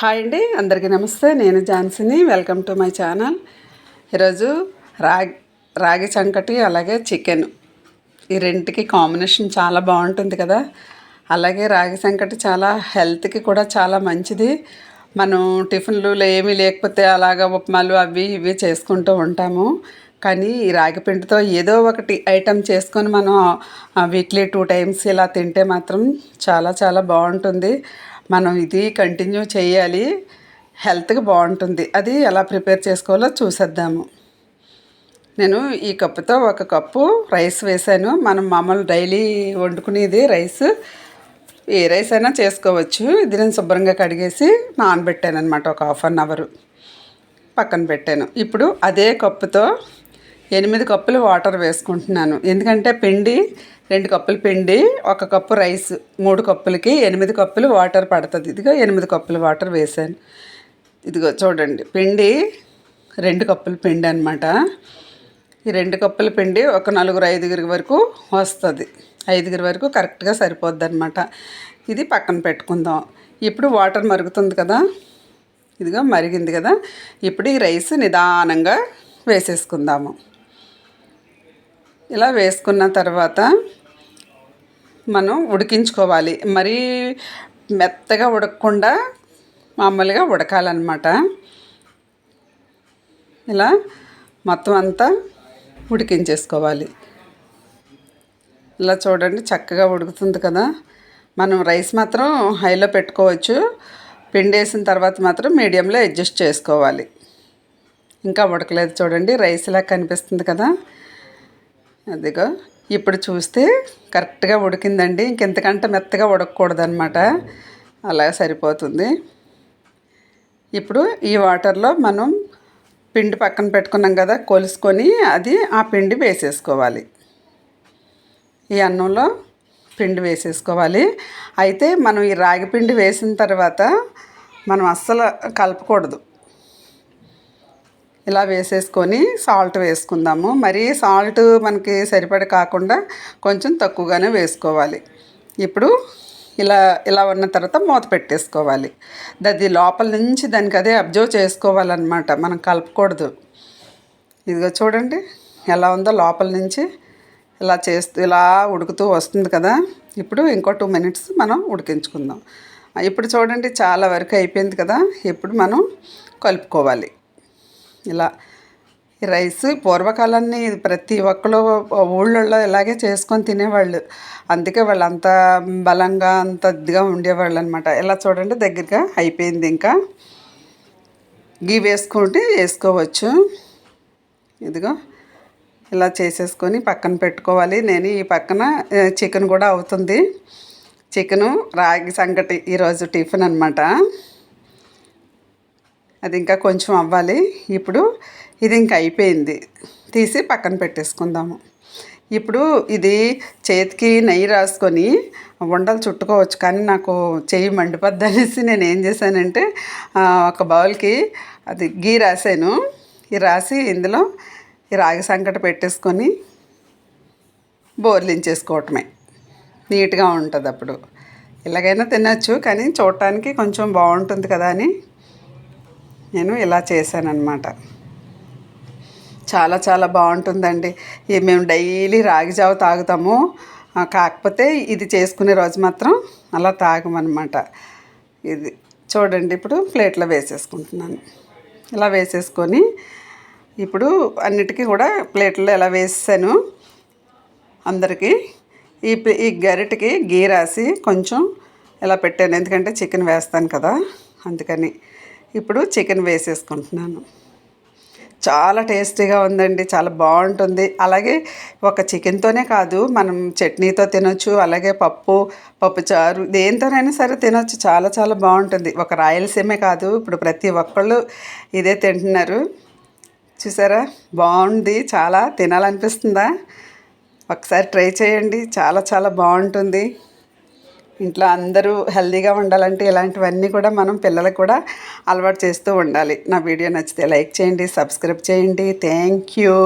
Hi అండి అందరికీ నమస్తే. నేను ఝాన్సీని. Welcome to my channel. ఈరోజు రాగి రాగి సంకటి అలాగే చికెన్. ఈ రెంటికి కాంబినేషన్ చాలా బాగుంటుంది కదా. అలాగే రాగి సంకటి చాలా హెల్త్కి కూడా చాలా మంచిది. మనం టిఫిన్లు ఏమీ లేకపోతే అలాగ ఉప్మాలు అవి ఇవి చేసుకుంటూ ఉంటాము. కానీ ఈ రాగిపిండితో ఏదో ఒకటి ఐటెం చేసుకొని మనం వీక్లీ టూ టైమ్స్ ఇలా తింటే మాత్రం చాలా చాలా బాగుంటుంది. మనం ఇది కంటిన్యూ చేయాలి. హెల్త్కి బాగుంటుంది. అది ఎలా ప్రిపేర్ చేసుకోవాలో చూసేద్దాము. నేను ఈ కప్పుతో ఒక కప్పు రైస్ వేసాను. మనం మామూలు డైలీ వండుకునేది రైస్. ఏ రైస్ అయినా చేసుకోవచ్చు. ఇది నేను శుభ్రంగా కడిగేసి నానబెట్టాను అనమాట ఒక హాఫ్ అన్ అవర్. పక్కన పెట్టాను. ఇప్పుడు అదే కప్పుతో ఎనిమిది కప్పులు వాటర్ వేసుకుంటున్నాను. ఎందుకంటే పిండి రెండు కప్పులు పిండి ఒక కప్పు రైస్ మూడు కప్పులకి ఎనిమిది కప్పులు వాటర్ పడుతుంది. ఇదిగో ఎనిమిది కప్పులు వాటర్ వేసాను ఇదిగో చూడండి పిండి రెండు కప్పులు పిండి అనమాట ఈ రెండు కప్పుల పిండి ఒక నలుగురు ఐదుగురి వరకు వస్తుంది. ఐదుగురి వరకు కరెక్ట్గా సరిపోద్ది అనమాట ఇది పక్కన పెట్టుకుందాం. ఇప్పుడు వాటర్ మరుగుతుంది కదా? ఇదిగో మరిగింది కదా? ఇప్పుడు ఈ రైస్ నిదానంగా వేసేసుకుందాము. ఇలా వేసుకున్న తర్వాత మనం ఉడికించుకోవాలి. మరీ మెత్తగా ఉడకకుండా మామూలుగా ఉడకాలన్నమాట. ఇలా మొత్తం అంతా ఉడికించేసుకోవాలి. ఇలా చూడండి చక్కగా ఉడుకుతుంది కదా. మనం రైస్ మాత్రం హైలో పెట్టుకోవచ్చు. పిండి వేసిన తర్వాత మాత్రం మీడియంలో అడ్జస్ట్ చేసుకోవాలి. ఇంకా ఉడకలేదు చూడండి. రైస్ ఇలా కనిపిస్తుంది కదా. అదిగో ఇప్పుడు చూస్తే కరెక్ట్గా ఉడికిందండి. ఇంకెంతకంటే మెత్తగా ఉడకకూడదనమాట అలా సరిపోతుంది. ఇప్పుడు ఈ వాటర్లో మనం పిండి పక్కన పెట్టుకున్నాం కదా కొలుసుకొని అది ఆ పిండి వేసేసుకోవాలి. ఈ అన్నంలో పిండి వేసేసుకోవాలి. అయితే మనం ఈ రాగి పిండి వేసిన తర్వాత మనం అస్సలు కలపకూడదు. ఇలా వేసేసుకొని సాల్ట్ వేసుకుందాము. మరీ సాల్ట్ మనకి సరిపడ కాకుండా కొంచెం తక్కువగానే వేసుకోవాలి. ఇప్పుడు ఇలా ఇలా ఉన్న తర్వాత మూత పెట్టేసుకోవాలి. అది లోపల నుంచి దానికి అదే అబ్జర్వ్ చేసుకోవాలన్నమాట. మనం కలపకూడదు. ఇదిగో చూడండి ఎలా ఉందో లోపల నుంచి ఇలా చేస్తూ ఇలా ఉడుకుతూ వస్తుంది కదా. ఇప్పుడు ఇంకో టూ మినిట్స్ మనం ఉడికించుకుందాం. ఇప్పుడు చూడండి చాలా వరకు అయిపోయింది కదా. ఇప్పుడు మనం కలుపుకోవాలి. ఇలా ఈ రైస్ పూర్వకాలాన్ని ప్రతి ఒక్కరు ఊళ్ళల్లో ఇలాగే చేసుకొని తినేవాళ్ళు. అందుకే వాళ్ళు అంత బలంగా అంత ఇదిగా ఉండేవాళ్ళు అనమాట ఇలా చూడండి దగ్గరగా అయిపోయింది ఇంకా. గీ వేసుకుంటే వేసుకోవచ్చు. ఇదిగో ఇలా చేసేసుకొని పక్కన పెట్టుకోవాలి. నేను ఈ పక్కన చికెన్ కూడా అవుతుంది. చికెను రాగి సంగటి ఈరోజు టిఫిన్ అనమాట అది ఇంకా కొంచెం అవ్వాలి. ఇప్పుడు ఇది ఇంకా అయిపోయింది. తీసి పక్కన పెట్టేసుకుందాము. ఇప్పుడు ఇది చేతికి నెయ్యి రాసుకొని ఉండలు చుట్టుకోవచ్చు. కానీ నాకు చెయ్యి మండిపోద్ది అనేసి నేను ఏం చేశానంటే ఒక బౌల్కి అది గీ రాసాను. ఈ రాసి ఇందులో ఈ రాగి సంకట పెట్టేసుకొని బోర్లించేసుకోవటమే. నీట్గా ఉంటుంది అప్పుడు ఇలాగైనా తినచ్చు కానీ చూడటానికి కొంచెం బాగుంటుంది కదా అని నేను ఇలా చేశానమాట చాలా చాలా బాగుంటుందండి. మేము డైలీ రాగి జావ తాగుతాము. కాకపోతే ఇది చేసుకునే రోజు మాత్రం అలా తాగమన్నమాట. ఇది చూడండి ఇప్పుడు ప్లేట్లో వేసేసుకుంటున్నాను. ఇలా వేసేసుకొని ఇప్పుడు అన్నిటికీ కూడా ప్లేట్లో ఎలా వేసాను అందరికీ ఈ ఈ గరిటకి గీ రాసి కొంచెం ఇలా పెట్టాను. ఎందుకంటే చికెన్ వేస్తాను కదా అందుకని. ఇప్పుడు చికెన్ వేసేసుకుంటున్నాను. చాలా టేస్టీగా ఉందండి చాలా బాగుంటుంది. అలాగే ఒక చికెన్తోనే కాదు మనం చట్నీతో తినొచ్చు అలాగే పప్పు పప్పు చారు దేంతోనైనా సరే తినొచ్చు. చాలా చాలా బాగుంటుంది. ఒక రాయలసీమే కాదు ఇప్పుడు ప్రతి ఒక్కళ్ళు ఇదే తింటున్నారు. చూసారా? బాగుంది చాలా తినాలనిపిస్తుందా? ఒకసారి ట్రై చేయండి చాలా చాలా బాగుంటుంది. ఇంట్లో అందరూ హెల్దీగా ఉండాలంటే ఇలాంటివన్నీ కూడా మనం పిల్లలకు కూడా అలవాటు చేస్తూ ఉండాలి. నా వీడియో నచ్చితే లైక్ చేయండి సబ్స్క్రైబ్ చేయండి. Thank you.